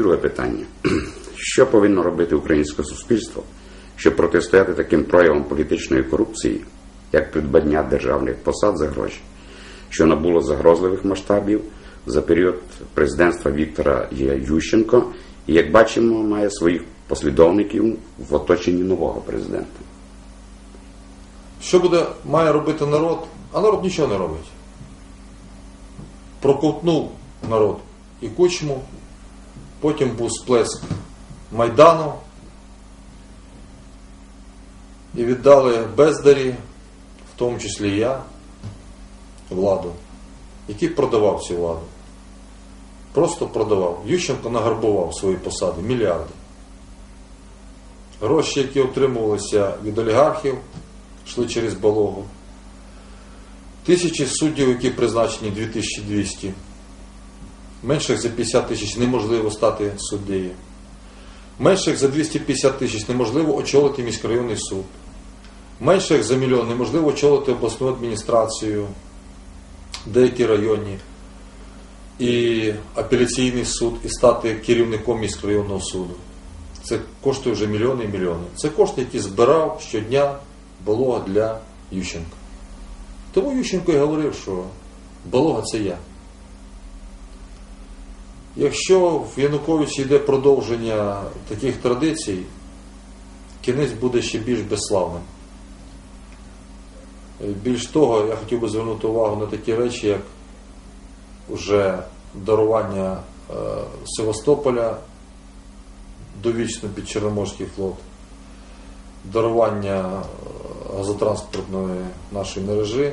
Друге питання. Що повинно робити українське суспільство, щоб протистояти таким проявам політичної корупції, як придбання державних посад за гроші, що набуло загрозливих масштабів за період президентства Віктора Ющенко і, як бачимо, має своїх послідовників в оточенні нового президента? Що буде, має робити народ? А народ нічого не робить. Проковтнув народ і кучму, потім був сплеск Майдану. І віддали бездарі, в тому числі я, владу, який продавав цю владу. Просто продавав. Ющенко нагарбував свої посади мільярди. Гроші, які отримувалися від олігархів, йшли через балогу. Тисячі суддів, які призначені 2200. Менших за 50 тисяч неможливо стати суддею. Менших за 250 тисяч неможливо очолити міськрайонний суд. Менших за мільйон неможливо очолити обласну адміністрацію, деякі районні і апеляційний суд, і стати керівником міськрайонного суду. Це коштує вже мільйони і мільйони. Це кошти, які збирав щодня Болога для Ющенка. Тому Ющенко і говорив, що Болога це я. Якщо в Януковичі йде продовження таких традицій, кінець буде ще більш безславним. Більш того, я хотів би звернути увагу на такі речі, як вже дарування е, Севастополя довічно під Чорноморський флот, дарування е, газотранспортної нашої мережі,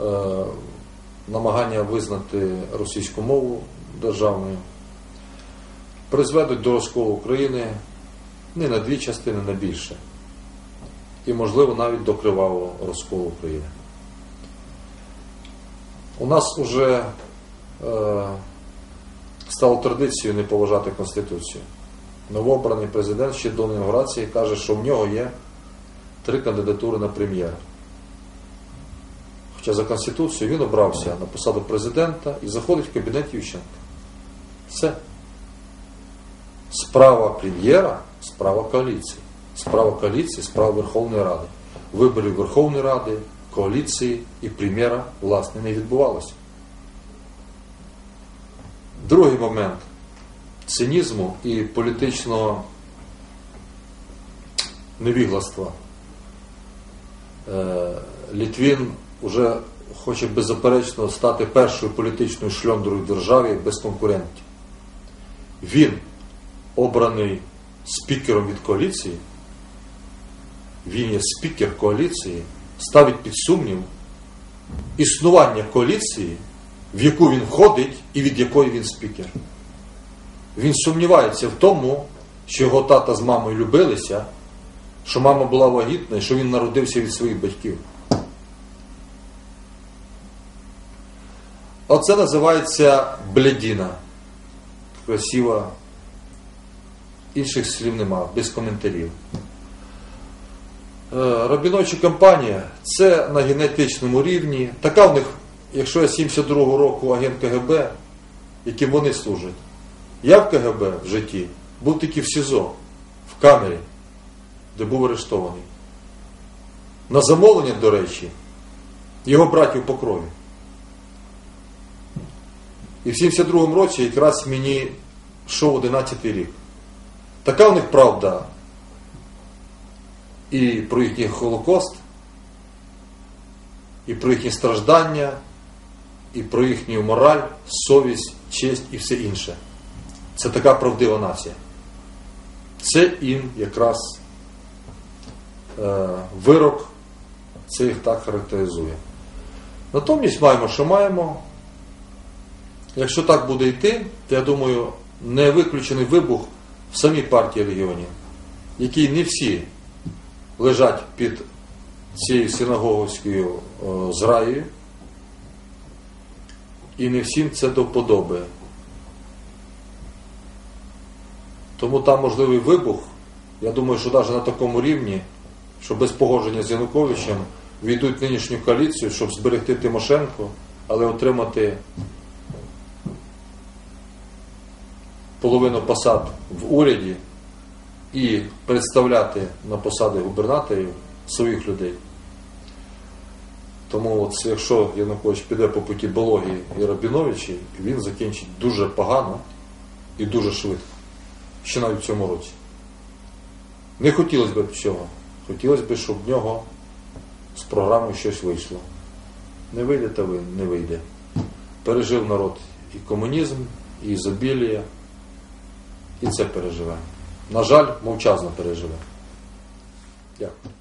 е, намагання визнати російську мову державною, призведуть до розколу України не на дві частини, на більше. І, можливо, навіть до кривавого розколу України. У нас вже е, стало традицією не поважати Конституцію. Новообраний президент ще до інаугурації каже, що в нього є три кандидатури на прем'єра. Хоча за Конституцією він обрався на посаду президента і заходить в кабінет Ющенка. Все. Справа прем'єра, справа коаліції. Справа коаліції, справа Верховної Ради. Виборів Верховної Ради, коаліції і прем'єра, власне, не відбувалося. Другий момент цинізму і політичного невігластва. Е, Літвін вже хоче беззаперечно стати першою політичною шльондрою в державі без конкурентів. Він, обраний спікером від коаліції, він є спікер коаліції, ставить під сумнів існування коаліції, в яку він входить і від якої він спікер. Він сумнівається в тому, що його тата з мамою любилися, що мама була вагітна і що він народився від своїх батьків. Оце називається блядіна. Красива. Інших слів нема, без коментарів. Е, Робіночі компанія це на генетичному рівні. Така в них, якщо я 72-го року агент КГБ, яким вони служать. Я в КГБ в житті був тільки в СІЗО, в камері, де був арештований. На замовлення, до речі, його братів по крові. І в 72-му році якраз мені йшов 11 рік. Така в них правда і про їхній Холокост, і про їхні страждання, і про їхню мораль, совість, честь і все інше. Це така правдива нація. Це їм якраз е, вирок, це їх так характеризує. Натомість маємо, що маємо. Якщо так буде йти, то я думаю, не виключений вибух в самій партії регіонів, які не всі лежать під цією синагоговською зраєю, і не всім це до вподоби. Тому там можливий вибух, я думаю, що навіть на такому рівні, що без погодження з Януковичем війдуть нинішню коаліцію, щоб зберегти Тимошенко, але отримати половину посад в уряді і представляти на посади губернаторів своїх людей. Тому от, якщо Янукович піде по путі Бології і Рабіновичі, він закінчить дуже погано і дуже швидко. Ще навіть в цьому році. Не хотілося б цього. Хотілося б, щоб в нього з програми щось вийшло. Не вийде, та ви не вийде. Пережив народ і комунізм, і ізобілія, і це переживе. На жаль, мовчазно переживе. Дякую.